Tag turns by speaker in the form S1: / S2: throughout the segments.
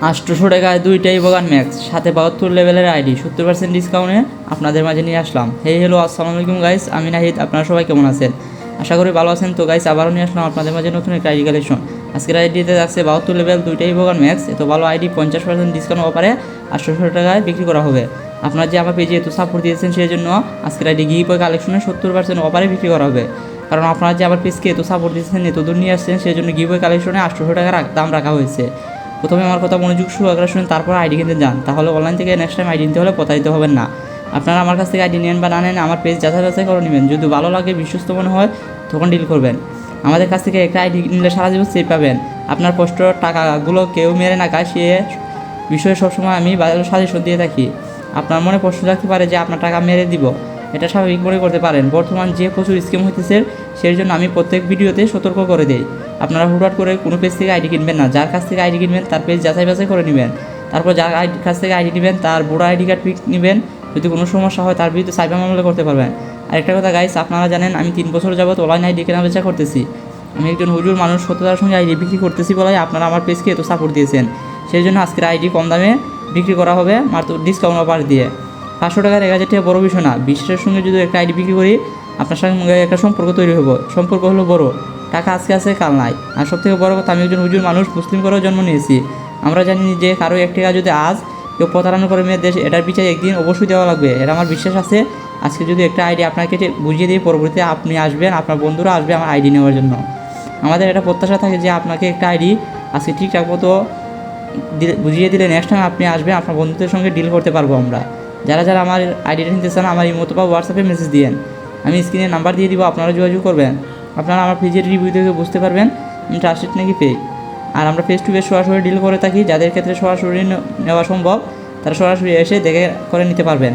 S1: আটশোশো টাকায় দুইটাই বগান ম্যাক্স সাথে বাহাত্তর লেভেলের আইডি সত্তর পার্সেন্ট ডিসকাউন্টে আপনাদের মাঝে নিয়ে আসলাম। হে হ্যালো আসসালামু আলাইকুম গাইস আমি নাহিদ, আপনারা সবাই কেমন আছেন? আশা করি ভালো আছেন। তো গাইস আবারও নিয়ে আসলাম আপনাদের মাঝে নতুন একটা আইডি কালেকশন আজকের আইডিতে যাচ্ছে বাহাত্তর লেভেল দুইটাই বগান ম্যাক্স এত ভালো আইডি পঞ্চাশ পার্সেন্ট ডিসকাউন্ট অফারে আটশোশো টাকায় বিক্রি করা হবে। আপনারা যে আমার পেজে এত সাপোর্ট দিয়েছেন সেই জন্য আজকের আইডি গিয়ে কালেকশনে সত্তর পার্সেন্ট অফারে বিক্রি করা হবে। কারণ আপনারা যে আমার পেজকে এত সাপোর্ট দিয়েছেন, এত দূর নিয়ে আসছেন সেই জন্য গিয়ে কালেকশনে আটশোশো টাকা রাখ- দাম রাখা হয়েছে। প্রথমে আমার কথা মনোযোগ আগে শুনে তারপর আইডি কিনতে যান। তাহলে অনলাইন থেকে নেক্সট টাইম আইডি নিতে হলে প্রতারিত হবেন না। আপনারা আমার কাছ থেকে আইডি নেন বা না নেন, আমার পেজ যাচাই করে নেবেন। যদি ভালো লাগে, বিশ্বস্ত মনে হয়, তখন ডিল করবেন। আমাদের কাছ থেকে একটা আইডি নিলে সারা জীবন সেভ পাবেন। আপনার কষ্ট টাকাগুলো কেউ মেরে না খায়, সে বিষয়ে সবসময় আমি বাজারে সাজেশন দিয়ে থাকি। আপনার মনে প্রশ্ন রাখতে পারে যে, আপনার টাকা মেরে দিব। এটা স্বাভাবিক মনে করতে পারেন। বর্তমান যে প্রচুর স্কিম হইতেছে, সেই জন্য আমি প্রত্যেক ভিডিওতে সতর্ক করে দেই। আপনারা হুটহাট করে কোনো পেজ থেকে আইডি কিনবেন না। যার কাছ থেকে আইডি কিনবেন, তার পেজ যাচাই বাছাই করে নেবেন। তারপর যার আইডি কাছ থেকে আইডি নেবেন, তার বুড়ো আইডি কার্ড পিক নেবেন। যদি কোনো সমস্যা হয়, তার বিরুদ্ধে সাইবার মামলা করতে পারবেন। আরেকটা কথা গাইস আপনারা জানেন, আমি তিন বছর যাবত অনলাইন আইডি কেনা বেচা করতেছি। আমি একজন হুজুর, মানুষ, সত্যতার সঙ্গে আইডি বিক্রি করতেছি বলে আপনারা আমার পেজকে এত সাপোর্ট দিয়েছেন। সেই জন্য আজকের আইডি কম দামে বিক্রি করা হবে, মাত্র ডিসকাউন্ট অফার দিয়ে। পাঁচশো টাকার এক হাজার টাকা বড় বিষয় না। বিশ্বের সঙ্গে যদি একটা আইডি বিক্রি করি, আপনার সঙ্গে একটা সম্পর্ক তৈরি হব। সম্পর্ক হলো বড়। টাকা আজকে আছে, কাল নাই। আর সব থেকে বড় কথা, আমি একজন হুজুর মানুষ, মুসলিম করেও জন্ম নিয়েছি। আমরা জানি যে কারও এক টাকা যদি আজ কেউ প্রতারণা করে মেয়ে দেশ, এটার বিচার একদিন অবশ্যই দেওয়া লাগবে। এটা আমার বিশ্বাস আছে। আজকে যদি একটা আইডি আপনাকে বুঝিয়ে দিই পরবর্তীতে আপনি আসবেন, আপনার বন্ধুরা আসবে আমার আইডি নেওয়ার জন্য। আমাদের একটা প্রত্যাশা থাকে যে আপনাকে একটা আইডি আজকে ঠিকঠাক মতো বুঝিয়ে দিলে নেক্সট টাইম আপনি আসবেন, আপনার বন্ধুদের সঙ্গে ডিল করতে পারব আমরা। যারা যারা আমার আইডিটা নিতে চান, আমার ইমোতো বা হোয়াটসঅ্যাপে মেসেজ দিয়েন। আমি স্ক্রিনে নাম্বার দিয়ে দিব, আপনারা যোগাযোগ করবেন। আপনারা আমার পেজের রিভিউ দেখে বুঝতে পারবেন ট্রাস্টেড নাকি ফেক আর আমরা ফেস টু ফেস সরাসরি ডিল করে থাকি, যাদের ক্ষেত্রে সরাসরি নেওয়া সম্ভব, তারা সরাসরি এসে দেখে করে নিতে পারবেন।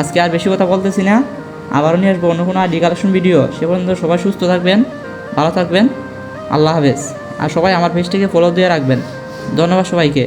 S1: আজকে আর বেশি কথা বলতেছি না। আবারও নিয়ে আসব অন্য কোনো আইডি কালেকশন ভিডিও সে পর্যন্ত সবাই সুস্থ থাকবেন, ভালো থাকবেন। আল্লাহ হাফেজ। আর সবাই আমার পেজটিকে ফলো দিয়ে রাখবেন। ধন্যবাদ সবাইকে।